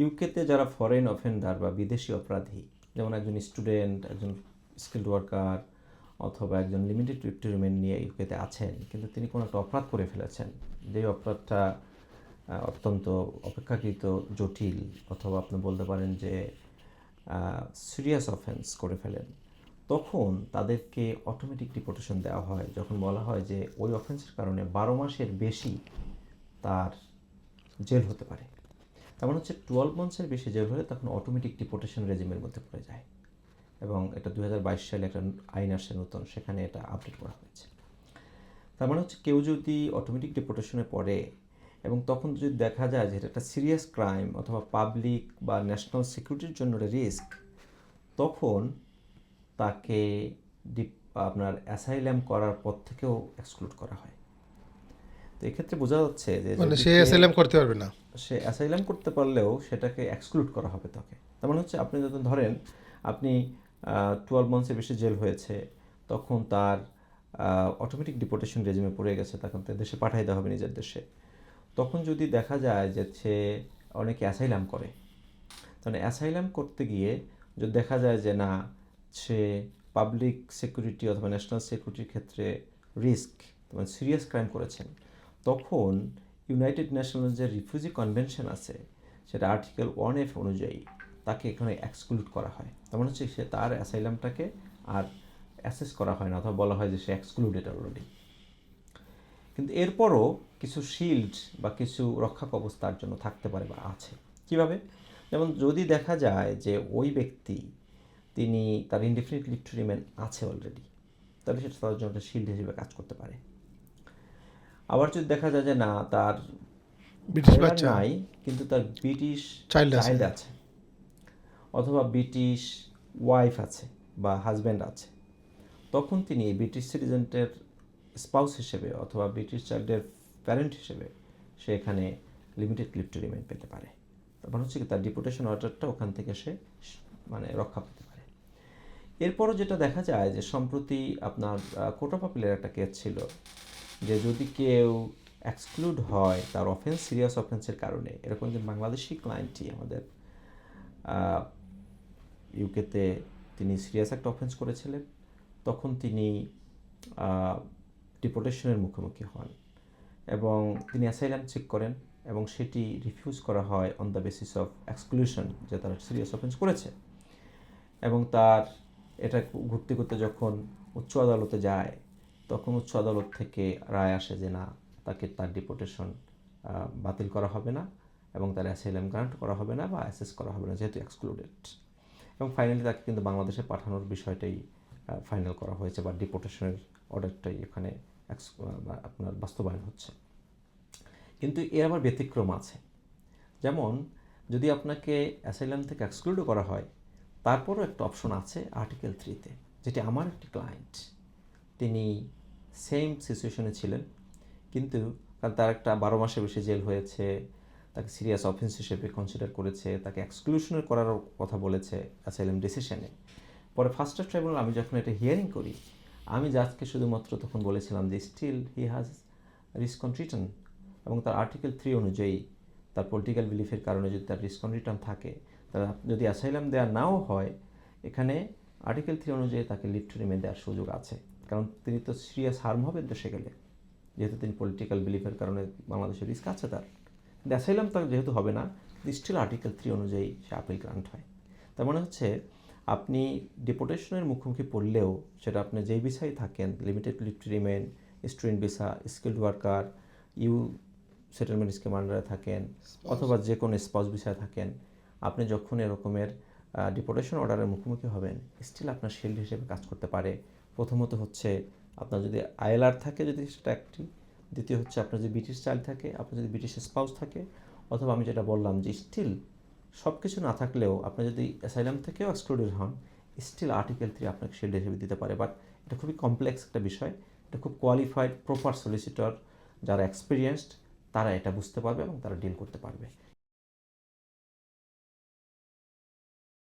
ইউকেতে যারা foreign offender বা বিদেশি অপরাধী, যেমন একজন স্টুডেন্ট একজন স্কিল্ড ওয়ার্কার অথবা একজন লিমিটেড রিমেন্ট নিয়ে ইউকেতে আছেন, কিন্তু তিনি কোনো একটা অপরাধ করে ফেলেছেন। যে অপরাধটা অত্যন্ত অপেক্ষাকৃত জটিল অথবা আপনি বলতে পারেন যে সিরিয়াস অফেন্স করে ফেলেন, তখন তাদেরকে অটোমেটিক ডিপোর্টেশন দেওয়া হয়। যখন বলা হয় যে, ওই অফেন্সের কারণে বারো মাসের বেশি তার জেল হতে পারে। তেমন হচ্ছে টুয়েলভ মান্থসের বেশি জেল হলে তখন অটোমেটিক ডিপোর্টেশন রেজিমের মধ্যে পড়ে যায়। এবং এটা দু হাজার বাইশ সালে একটা আইন আসে নতুন, সেখানে এটা আপডেট করা হয়েছে। তার মানে হচ্ছে কেউ যদি অটোমেটিক ডিপোর্টেশনে পড়ে এবং তখন যদি দেখা যায় যে এটা একটা সিরিয়াস ক্রাইম অথবা পাবলিক বা ন্যাশনাল সিকিউরিটির জন্য রিস্ক তখন তাকে আপনার অ্যাসাইলাম করার পর থেকেও এক্সক্লুড করা হয়। তো এক্ষেত্রে বোঝা যাচ্ছে যে মানে সে এসএলএম করতে পারবে না। সে অ্যাসাইলাম করতে পারলেও সেটাকে এক্সক্লুড করা হবে তাকে। তার মানে হচ্ছে আপনি যখন ধরেন আপনি টুয়েলভ মান্থসের বেশি জেল হয়েছে তখন তার অটোমেটিক ডিপোর্টেশন রেজিমে পড়ে গেছে তখন তার দেশে পাঠাই দেওয়া হবে নিজের দেশে। তখন যদি দেখা যায় যে সে অনেকে অ্যাসাইলাম করে তাহলে অ্যাসাইলাম করতে গিয়ে যদি দেখা যায় যে না সে পাবলিক সিকিউরিটি অথবা ন্যাশনাল সিকিউরিটির ক্ষেত্রে রিস্ক মানে সিরিয়াস ক্রাইম করেছেন তখন ইউনাইটেড নেশনের যে রিফিউজি কনভেনশন আছে, সেটা আর্টিকেল ওয়ান এফ অনুযায়ী তাকে এখানে এক্সক্লুড করা হয়। তেমন হচ্ছে সে তার অ্যাসাইলামটাকে আর অ্যাসেস করা হয় না, অথবা বলা হয় যে সে এক্সক্লুডেড অলরেডি কিন্তু এরপরও কিছু শিল্ড বা কিছু রক্ষা কবচ তার জন্য থাকতে পারে বা আছে। কীভাবে? যেমন যদি দেখা যায় যে ওই ব্যক্তি, তিনি তার ইনডিফিনিট লিভ আছে অলরেডি তাহলে সেটা তার জন্য একটা শিল্ড হিসেবে কাজ করতে পারে। আবার যদি দেখা যায় যে না তার ব্রিটিশ বাচ্চা? নাই কিন্তু তার ব্রিটিশ চাইল্ড আছে। অথবা ব্রিটিশ ওয়াইফ আছে বা হাজব্যান্ড আছে। তখন তিনি ব্রিটিশ সিটিজেন্টের স্পাউস হিসেবে অথবা ব্রিটিশ চাইল্ডের প্যারেন্ট হিসেবে সে এখানে লিমিটেড লিভ টু রিমেন পেতে পারে। তারপর হচ্ছে কি তার ডিপুটেশন অর্ডারটা ওখান থেকে সে মানে রক্ষা পেতে পারে। এরপরও যেটা দেখা যায় যে সম্প্রতি আপনার কোটা পাপিলের একটা কেস ছিল। যে যদি কেউ এক্সক্লুড হয় তার অফেন্স সিরিয়াস অফেন্সের কারণে। এরকম একজন বাংলাদেশি ক্লায়েন্টটি আমাদের ইউকেতে তিনি সিরিয়াস একটা অফেন্স করেছিলেন, তখন তিনি ডিপোর্টেশনের মুখোমুখি হন এবং তিনি অ্যাসাইলাম চেক করেন এবং সেটি রিফিউজ করা হয় on the basis of exclusion যে তারা সিরিয়াস অফেন্স করেছে। এবং তার, এটা ঘুরতে ঘুরতে যখন উচ্চ আদালতে যায় তখন উচ্চ আদালত থেকে রায় আসে যে না, তাকে তার ডিপোর্টেশন বাতিল করা হবে না এবং তার অ্যাসাইলাম গ্রান্ট করা হবে না বা অ্যাসেস করা হবে না, যেহেতু এক্সক্লুডেড এবং ফাইনালি তাকে কিন্তু বাংলাদেশে পাঠানোর বিষয়টাই ফাইনাল করা হয়েছে বা ডিপোর্টেশনের অর্ডারটাই এখানে আপনার বাস্তবায়ন হচ্ছে। কিন্তু এর আবার ব্যতিক্রম আছে। যেমন, যদি আপনাকে অ্যাসাইলাম থেকে এক্সক্লুডও করা হয়, তারপরও একটা অপশন আছে আর্টিকেল থ্রিতে যেটি আমার একটি ক্লায়েন্ট তিনি সেম সিচুয়েশনে ছিলেন। কিন্তু কারণ তার একটা বারো মাসের বেশি জেল হয়েছে, তাকে সিরিয়াস অফেন্স হিসেবে কনসিডার করেছে, তাকে এক্সক্লুশনের করার কথা বলেছে অ্যাসাইলাম ডিসিশনে পরে ফার্স্ট ট্রাইব্যুনাল আমি যখন এটা হিয়ারিং করি, আমি জাজকে শুধুমাত্র তখন বলেছিলাম যে still he has risk on return এবং তার আর্টিকেল থ্রি অনুযায়ী তার পলিটিক্যাল বিলিফের কারণে যদি তার রিস্কন রিটার্ন থাকে, তাহলে যদি অ্যাসাইলাম দেওয়া নাও হয়, এখানে আর্টিকেল থ্রি অনুযায়ী তাকে লিভ টু রিমেন দেওয়ার সুযোগ আছে। কারণ তিনি তো সিরিয়াস হার্ম হবে দেশে গেলে। যেহেতু তিনি পলিটিক্যাল বিলিফের কারণে বাংলাদেশের রিস্ক আছে তার। কিন্তু অ্যাসাইলাম তার যেহেতু হবে না স্টিল আর্টিকেল থ্রি অনুযায়ী সে আপিল গ্রান্ট হয়। তার মানে হচ্ছে আপনি ডিপোর্টেশনের মুখোমুখি পড়লেও সেটা আপনি যেই বিষয়ে থাকেন limited leave to remain student visa skilled worker EU settlement scheme আন্ডারে থাকেন অথবা যে কোনো স্পাউস ভিসায় থাকেন আপনি যখন এরকমের ডিপোটেশন অর্ডারের মুখোমুখি হবেন স্টিল আপনার শিল্ড হিসেবে কাজ করতে পারে। প্রথমত হচ্ছে আপনার যদি আইএলআর থাকে যদি সেটা একটি, দ্বিতীয় হচ্ছে আপনার যদি ব্রিটিশ চাইল্ড থাকে, আপনার যদি ব্রিটিশ স্পাউস থাকে, অথবা আমি যেটা বললাম যে স্টিল সব কিছু না থাকলেও আপনি যদি অ্যাসাইলাম থেকেও এক্সক্লুডেড হন স্টিল আর্টিকেল থ্রি আপনাকে শিল্ড হিসেবে দিতে পারে। বাট এটা খুবই কমপ্লেক্স একটা বিষয়। এটা খুব কোয়ালিফাইড প্রপার সলিসিটর যারা এক্সপিরিয়েন্সড তারা এটা বুঝতে পারবে এবং তারা ডিল করতে পারবে।